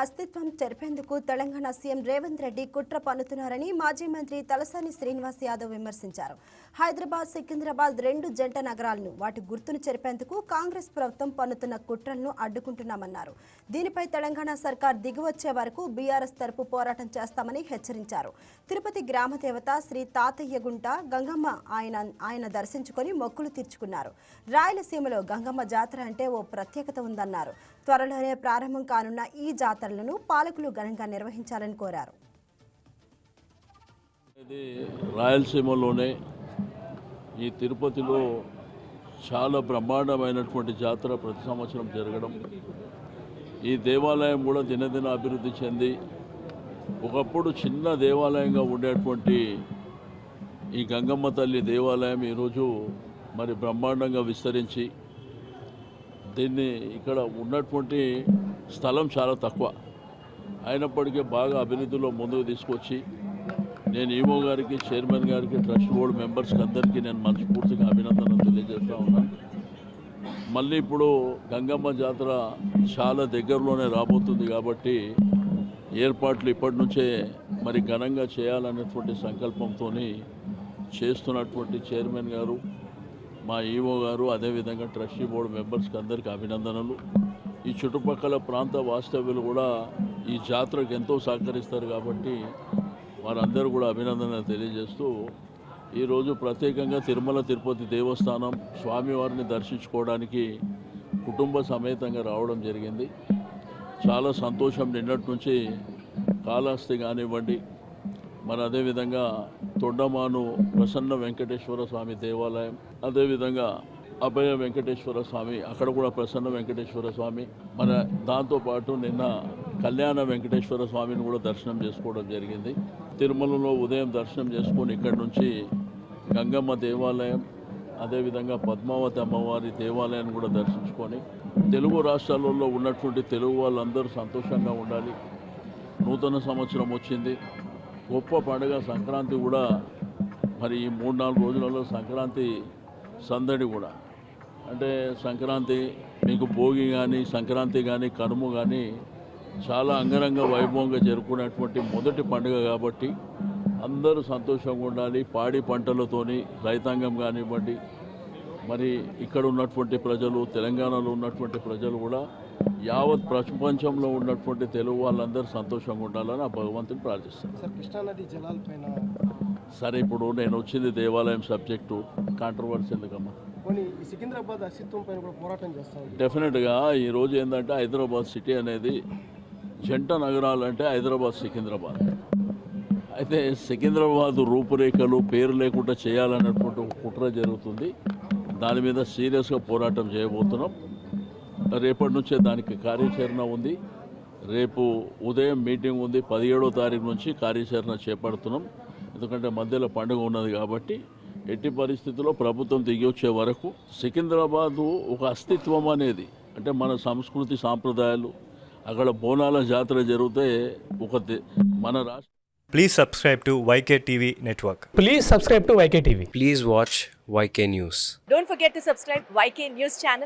అస్తిత్వం చెరిపేందుకు తెలంగాణ సీఎం రేవంత్ రెడ్డి కుట్ర పన్నుతున్నారని మాజీ మంత్రి తలసాని శ్రీనివాస్ యాదవ్ విమర్శించారు. హైదరాబాద్ సికింద్రాబాద్ రెండు జంట నగరాలను వాటి గుర్తును చెరిపేందుకు కాంగ్రెస్ ప్రభుత్వం పన్నుతున్న కుట్రలను అడ్డుకుంటున్నామన్నారు. దీనిపై తెలంగాణ సర్కార్ దిగువచ్చే వరకు బీఆర్ఎస్ తరపు పోరాటం చేస్తామని హెచ్చరించారు. తిరుపతి గ్రామదేవత శ్రీ తాతయ్య గుంట గంగమ్మ ఆయన ఆయన దర్శించుకొని మొక్కులు తీర్చుకున్నారు. రాయలసీమలో గంగమ్మ జాతర అంటే ఓ ప్రత్యేకత ఉందన్నారు. త్వరలోనే ప్రారంభం కానున్న ఈ జాతరలను పాలకులు ఘనంగా నిర్వహించాలని కోరారు. ఇది రాయలసీమలోనే ఈ తిరుపతిలో చాలా బ్రహ్మాండమైనటువంటి జాతర ప్రతి సంవత్సరం జరగడం. ఈ దేవాలయం కూడా దినదిన అభివృద్ధి చెంది ఒకప్పుడు చిన్న దేవాలయంగా ఉండేటువంటి ఈ గంగమ్మ తల్లి దేవాలయం ఈరోజు మరి బ్రహ్మాండంగా విస్తరించి దీన్ని ఇక్కడ ఉన్నటువంటి స్థలం చాలా తక్కువ. అయినప్పటికీ బాగా అభివృద్ధిలో ముందుకు తీసుకొచ్చి నేను ఈమో గారికి చైర్మన్ గారికి ట్రస్ట్ బోర్డు మెంబర్స్కి అందరికీ నేను మనస్ఫూర్తిగా అభినందనలు తెలియజేస్తూ ఉన్నాను మళ్ళీ ఇప్పుడు గంగమ్మ జాతర చాలా దగ్గరలోనే రాబోతుంది కాబట్టి ఏర్పాట్లు ఇప్పటి నుంచే మరి ఘనంగా చేయాలనేటువంటి సంకల్పంతో చేస్తున్నటువంటి చైర్మన్ గారు మా ఈఓ గారు అదేవిధంగా ట్రస్టీ బోర్డు మెంబర్స్కి అందరికీ అభినందనలు. ఈ చుట్టుపక్కల ప్రాంత వాస్తవ్యులు కూడా ఈ జాతరకు ఎంతో సహకరిస్తారు కాబట్టి వారందరూ కూడా అభినందనలు తెలియజేస్తూ ఈరోజు ప్రత్యేకంగా తిరుమల తిరుపతి దేవస్థానం స్వామివారిని దర్శించుకోవడానికి కుటుంబ సమేతంగా రావడం జరిగింది. చాలా సంతోషం నిన్నటి నుంచి. కాళహస్తి కానివ్వండి మరి అదేవిధంగా తొండమాను ప్రసన్న వెంకటేశ్వర స్వామి దేవాలయం అదేవిధంగా అభయ వెంకటేశ్వర స్వామి అక్కడ కూడా ప్రసన్న వెంకటేశ్వర స్వామి మన దాంతోపాటు నిన్న కళ్యాణ వెంకటేశ్వర స్వామిని కూడా దర్శనం చేసుకోవడం జరిగింది. తిరుమలలో ఉదయం దర్శనం చేసుకొని ఇక్కడి నుంచి గంగమ్మ దేవాలయం అదేవిధంగా పద్మావతి అమ్మవారి దేవాలయాన్ని కూడా దర్శించుకొని తెలుగు రాష్ట్రాలలో ఉన్నటువంటి తెలుగు వాళ్ళందరూ సంతోషంగా ఉండాలి. నూతన సంవత్సరం వచ్చింది. గొప్ప పండుగ సంక్రాంతి కూడా మరి ఈ మూడు నాలుగు రోజులలో సంక్రాంతి సందడి కూడా. అంటే సంక్రాంతి మీకు భోగి కానీ సంక్రాంతి కానీ కనుమ కానీ చాలా అంగరంగ వైభవంగా జరుపుకునేటువంటి మొదటి పండుగ కాబట్టి అందరూ సంతోషంగా ఉండాలి. పాడి పంటలతోని రైతాంగం కానివ్వండి మరి ఇక్కడ ఉన్నటువంటి ప్రజలు తెలంగాణలో ఉన్నటువంటి ప్రజలు కూడా యావత్ ప్రపంచంలో ఉన్నటువంటి తెలుగు వాళ్ళందరూ సంతోషంగా ఉండాలని ఆ భగవంతుని ప్రార్థిస్తాను సార్ ఇప్పుడు నేను వచ్చింది దేవాలయం సబ్జెక్టు కాంట్రవర్సీ ఎందుకమ్మా? ఈ సికింద్రాబాద్ అస్తిత్వం పైన కూడా పోరాటం చేస్తా ఉంది డెఫినెట్గా ఈరోజు ఏంటంటే హైదరాబాద్ సిటీ అనేది జంట నగరాలు అంటే హైదరాబాద్ సికింద్రాబాద్. అయితే సికింద్రాబాద్ రూపురేఖలు పేరు లేకుండా చేయాలన్నటువంటి ఒక కుట్ర జరుగుతుంది. దాని మీద సీరియస్గా పోరాటం చేయబోతున్నాం. రేపటి నుంచే దానికి కార్యాచరణ ఉంది రేపు ఉదయం మీటింగ్ ఉంది పదిహేడో తారీఖు నుంచి కార్యాచరణ చేపడుతున్నాం ఎందుకంటే మధ్యలో పండుగ ఉన్నది కాబట్టి ఎట్టి పరిస్థితుల్లో ప్రభుత్వం దిగి వచ్చే వరకు సికింద్రాబాదు ఒక అస్తిత్వం అనేది అంటే మన సంస్కృతి సాంప్రదాయాలు అక్కడ బోనాల జాతర జరిగితే ఒక మన రాష్ట్ర Please subscribe to YK TV Network. Please subscribe to YK TV. Please watch YK News. Don't forget to subscribe YK News channel